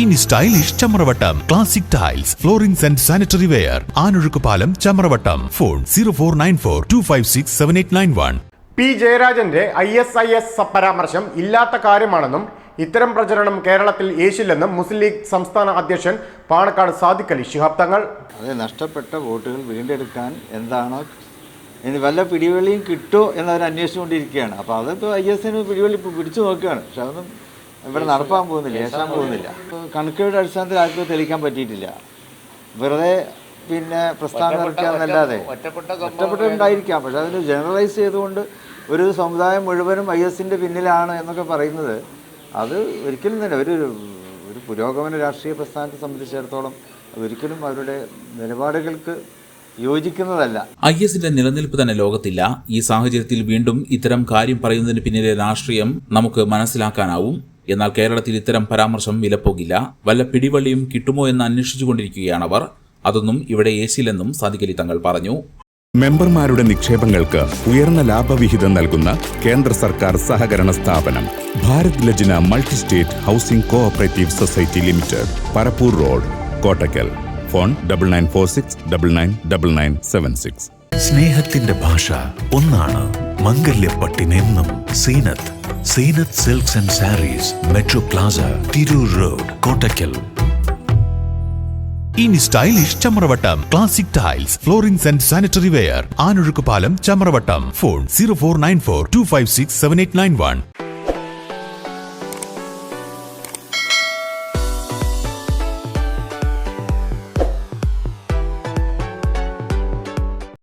ഇനി stylish Chamravattam. Classic tiles floorings and sanitary ware Anozhukkupalam Chamravattam. Phone zero four nine four two five six seven eight nine one P ജയരാജന്റെ I S I S പരാമർശം ഇല്ലാത്ത കാര്യമാണെന്നും ഇത്തരം പ്രചരണം കേരളത്തിൽ യേശില്ലെന്നും മുസ്ലിം league സംസ്ഥാന അധ്യക്ഷൻ പാണക്കാട് സാദിഖ് അലി ശിഹാബ് തങ്ങൾ. അതെ നഷ്ടപ്പെട്ട വോട്ടുകൾ വീണ്ടെടുക്കാൻ എന്താണോ ഇനി വല്ല പിടിവെളിയും കിട്ടുമോ എന്നവർ അന്വേഷിച്ചുകൊണ്ടിരിക്കുകയാണ് അപ്പോൾ അതിപ്പോൾ ഐ എസ് എന് പിടിവള്ളി ഇപ്പോൾ പിടിച്ചു നോക്കുകയാണ്. പക്ഷെ അതൊന്നും ഇവിടെ നടപ്പാൻ പോകുന്നില്ല ഏശാൻ പോകുന്നില്ല. കണക്കുകളുടെ അടിസ്ഥാനത്തിൽ ആർക്കും തെളിയിക്കാൻ പറ്റിയിട്ടില്ല. വെറുതെ പിന്നെ പ്രസ്ഥാനം ഇറക്കാന്നല്ലാതെ ഒറ്റപ്പെട്ടുണ്ടായിരിക്കാം പക്ഷെ അതിന് ജനറലൈസ് ചെയ്തുകൊണ്ട് ഒരു സമുദായം മുഴുവനും ഐ എസിന്റെ പിന്നിലാണ് എന്നൊക്കെ പറയുന്നത് അത് ഒരിക്കലും തന്നെ ഒരു ഒരു പുരോഗമന രാഷ്ട്രീയ പ്രസ്ഥാനത്തെ സംബന്ധിച്ചിടത്തോളം ഒരിക്കലും അവരുടെ നിലപാടുകൾക്ക് യോജിക്കുന്നതല്ല. ഐ എസിന്റെ നിലനിൽപ്പ് തന്നെ ലോകത്തില്ല. ഈ സാഹചര്യത്തിൽ വീണ്ടും ഇത്തരം കാര്യം പറയുന്നതിന് പിന്നിലെ രാഷ്ട്രീയം നമുക്ക് മനസ്സിലാക്കാനാവും. എന്നാൽ കേരളത്തിൽ ഇത്തരം പരാമർശം വിലപ്പോകില്ല. വല്ല പിടിവള്ളിയും കിട്ടുമോ എന്ന് അന്വേഷിച്ചുകൊണ്ടിരിക്കുകയാണവർ അതൊന്നും ഇവിടെ ഏസിലെന്നും സാദിഖലി തങ്ങൾ പറഞ്ഞു. മെമ്പർമാരുടെ നിക്ഷേപങ്ങൾക്ക് ഉയർന്ന ലാഭവിഹിതം നൽകുന്ന കേന്ദ്ര സർക്കാർ സഹകരണ സ്ഥാപനം Bharat Lajna multi state housing cooperative society limited Parappur road Kottakkal. Phone double nine four six double nine double nine seven six സ്നേഹത്തിന്റെ ഭാഷ ഒന്നാണ് മംഗല്യപ്പട്ടിനെന്നും Zeenath. Zeenath silks and sarees metro plaza Tirur road Kottakkal ഇനി stylish Chamravattam classic tiles floorings and sanitary ware Anozhukkupalam Chamravattam. Phone zero four nine four two five six seven eight nine one